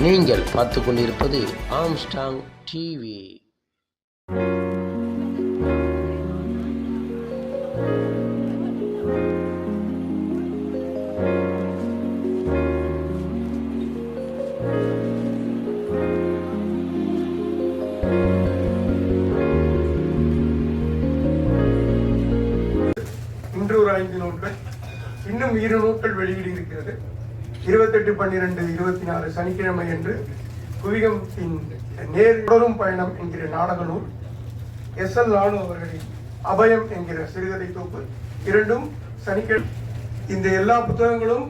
நீங்கள் பார்த்து கொண்டிருப்பது ஆம்ஸ்டாங் டிவி இன்று ஒரு ஐந்து நூல்கள் இன்னும் இரு நூல்கள் வெளியீடு இருக்கிறது. இருபத்தெட்டு பன்னிரெண்டு இருபத்தி நாலு சனிக்கிழமை என்று குவிகத்தின் நேர் தொடரும் பயணம் என்கிற நாடக நூல் எஸ் எல் நானு அவர்களின் அபயம் என்கிற சிறுகதை தொகுப்பு. இரண்டும் சனிக்கிழமை. இந்த எல்லா புத்தகங்களும்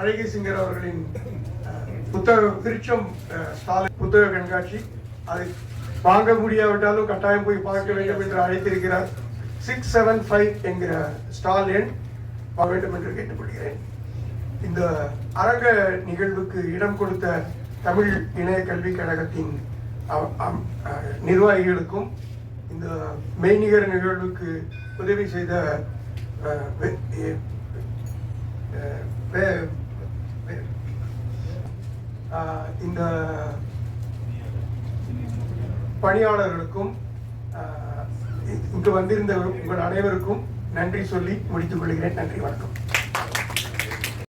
அழகி சிங்கர் அவர்களின் புத்தக திருச்சம் ஸ்டாலின் புத்தக கண்காட்சி. அதை வாங்க முடியாவிட்டாலும் கட்டாயம் போய் பார்க்க வேண்டும் என்று அழைத்திருக்கிறார். சிக்ஸ் செவன் ஃபைவ் என்கிற ஸ்டால் எண் வேண்டும் என்று கேட்டுக்கொள்கிறேன். இந்த அரங்க நிகழ்வுக்கு இடம் கொடுத்த தமிழ் இணைய கல்விக் கழகத்தின் அம்- நிர்வாகிகளுக்கும் இந்த மெய்நிகர் நிகழ்வுக்கு உதவி செய்த இந்த பணியாளர்களுக்கும் இங்கு வந்திருந்த உங்கள் அனைவருக்கும் நன்றி சொல்லி முடித்துக் கொள்கிறேன். நன்றி வணக்கம்.